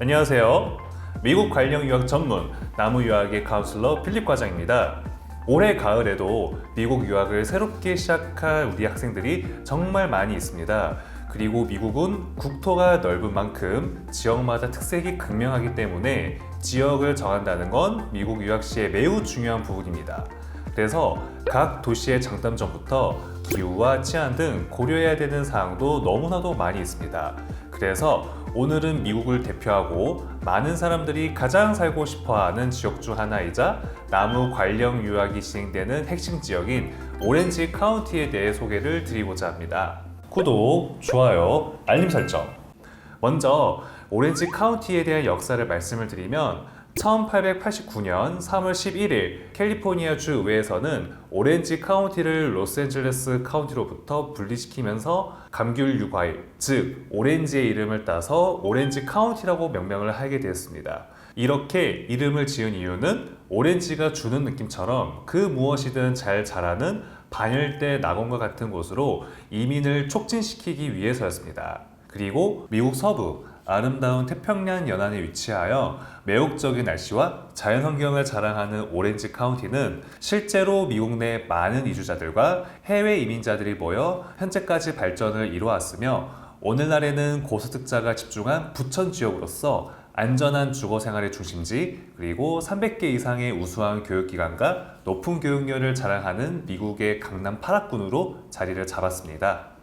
안녕하세요. 미국 관령 유학 전문 나무 유학의 카운슬러 필립 과장입니다. 올해 가을에도 미국 유학을 새롭게 시작할 우리 학생들이 정말 많이 있습니다. 그리고 미국은 국토가 넓은 만큼 지역마다 특색이 극명하기 때문에 지역을 정한다는 건 미국 유학 시에 매우 중요한 부분입니다. 그래서 각 도시의 장단점부터 기후와 치안 등 고려해야 되는 사항도 너무나도 많이 있습니다. 그래서 오늘은 미국을 대표하고 많은 사람들이 가장 살고 싶어 하는 지역 중 하나이자 나무 관령 유학이 진행되는 핵심 지역인 오렌지 카운티에 대해 소개를 드리고자 합니다. 구독, 좋아요, 알림 설정. 먼저 오렌지 카운티에 대한 역사를 말씀을 드리면 1889년 3월 11일 캘리포니아 주 의회에서는 오렌지 카운티를 로스앤젤레스 카운티로부터 분리시키면서 감귤 유과일, 즉 오렌지의 이름을 따서 오렌지 카운티라고 명명을 하게 되었습니다. 이렇게 이름을 지은 이유는 오렌지가 주는 느낌처럼 그 무엇이든 잘 자라는 반열대 낙원과 같은 곳으로 이민을 촉진시키기 위해서였습니다. 그리고 미국 서부 아름다운 태평양 연안에 위치하여 매혹적인 날씨와 자연 환경을 자랑하는 오렌지 카운티는 실제로 미국 내 많은 이주자들과 해외 이민자들이 모여 현재까지 발전을 이루어왔으며 오늘날에는 고소득자가 집중한 부천 지역으로서 안전한 주거 생활의 중심지 그리고 300개 이상의 우수한 교육기관과 높은 교육열을 자랑하는 미국의 강남 8학군으로 자리를 잡았습니다.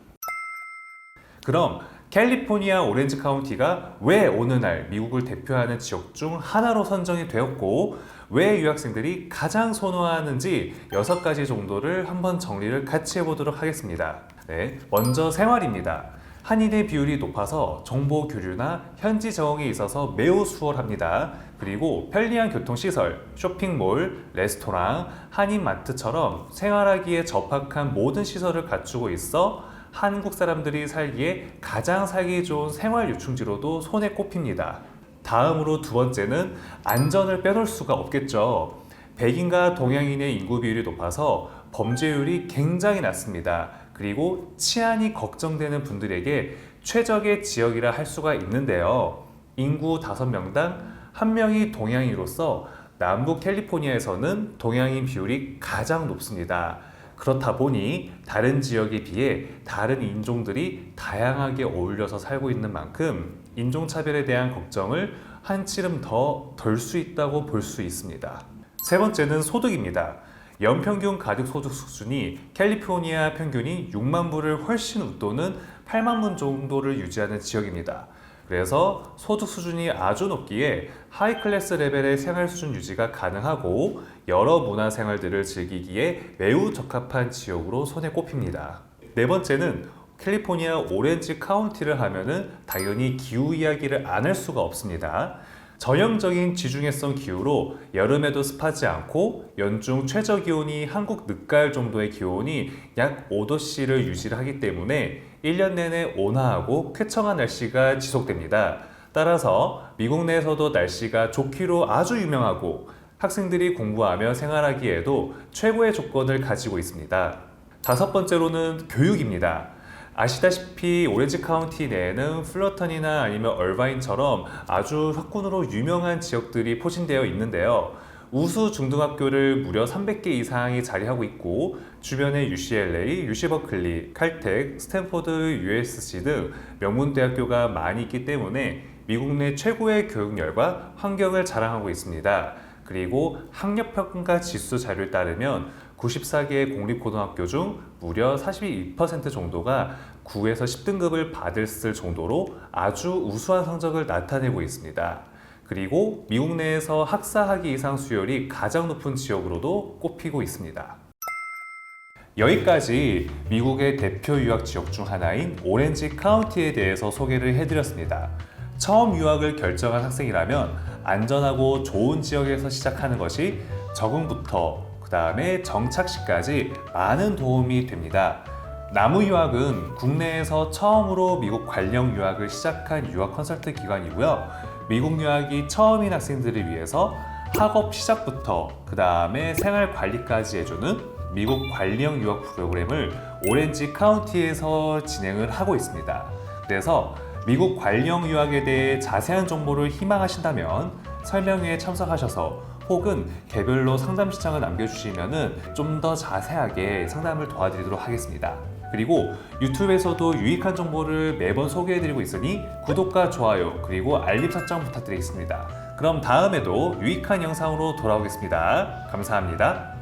그럼 캘리포니아 오렌지 카운티가 왜 오늘날 미국을 대표하는 지역 중 하나로 선정이 되었고 왜 유학생들이 가장 선호하는지 여섯 가지 정도를 한번 정리를 같이 해보도록 하겠습니다. 네, 먼저 생활입니다. 한인의 비율이 높아서 정보 교류나 현지 적응에 있어서 매우 수월합니다. 그리고 편리한 교통시설, 쇼핑몰, 레스토랑, 한인 마트처럼 생활하기에 적합한 모든 시설을 갖추고 있어 한국 사람들이 살기에 가장 살기 좋은 생활 유충지로도 손에 꼽힙니다. 다음으로 두 번째는 안전을 빼놓을 수가 없겠죠. 백인과 동양인의 인구 비율이 높아서 범죄율이 굉장히 낮습니다. 그리고 치안이 걱정되는 분들에게 최적의 지역이라 할 수가 있는데요. 인구 5명당 1명이 동양인으로서 남부 캘리포니아에서는 동양인 비율이 가장 높습니다. 그렇다 보니 다른 지역에 비해 다른 인종들이 다양하게 어울려서 살고 있는 만큼 인종차별에 대한 걱정을 한 치름 더 덜 수 있다고 볼 수 있습니다. 세 번째는 소득입니다. 연평균 가족 소득 수준이 캘리포니아 평균이 6만 불을 훨씬 웃도는 8만 불 정도를 유지하는 지역입니다. 그래서 소득 수준이 아주 높기에 하이 클래스 레벨의 생활 수준 유지가 가능하고 여러 문화 생활들을 즐기기에 매우 적합한 지역으로 손에 꼽힙니다. 네 번째는 캘리포니아 오렌지 카운티를 하면은 당연히 기후 이야기를 안 할 수가 없습니다. 전형적인 지중해성 기후로 여름에도 습하지 않고 연중 최저 기온이 한국 늦가을 정도의 기온이 약 5도씨를 유지를 하기 때문에 1년 내내 온화하고 쾌청한 날씨가 지속됩니다. 따라서 미국 내에서도 날씨가 좋기로 아주 유명하고 학생들이 공부하며 생활하기에도 최고의 조건을 가지고 있습니다. 다섯 번째로는 교육입니다. 아시다시피 오렌지 카운티 내에는 플러턴이나 아니면 얼바인처럼 아주 학군으로 유명한 지역들이 포진되어 있는데요. 우수 중등학교를 무려 300개 이상이 자리하고 있고 주변에 UCLA, UC버클리, 칼텍, 스탠포드, USC 등 명문 대학교가 많이 있기 때문에 미국 내 최고의 교육열과 환경을 자랑하고 있습니다. 그리고 학력평가 지수 자료에 따르면 94개의 공립고등학교 중 무려 42% 정도가 9에서 10등급을 받을 정도로 아주 우수한 성적을 나타내고 있습니다. 그리고 미국 내에서 학사학위 이상 수요율이 가장 높은 지역으로도 꼽히고 있습니다. 여기까지 미국의 대표 유학 지역 중 하나인 오렌지 카운티에 대해서 소개를 해드렸습니다. 처음 유학을 결정한 학생이라면 안전하고 좋은 지역에서 시작하는 것이 적응부터 그 다음에 정착 시까지 많은 도움이 됩니다. 나무 유학은 국내에서 처음으로 미국 관령 유학을 시작한 유학 컨설트 기관이고요. 미국 유학이 처음인 학생들을 위해서 학업 시작부터 그 다음에 생활 관리까지 해주는 미국 관령 유학 프로그램을 오렌지 카운티에서 진행을 하고 있습니다. 그래서 미국 관령 유학에 대해 자세한 정보를 희망하신다면 설명회에 참석하셔서 혹은 개별로 상담 시청을 남겨주시면 좀 더 자세하게 상담을 도와드리도록 하겠습니다. 그리고 유튜브에서도 유익한 정보를 매번 소개해드리고 있으니 구독과 좋아요 그리고 알림 설정 부탁드리겠습니다. 그럼 다음에도 유익한 영상으로 돌아오겠습니다. 감사합니다.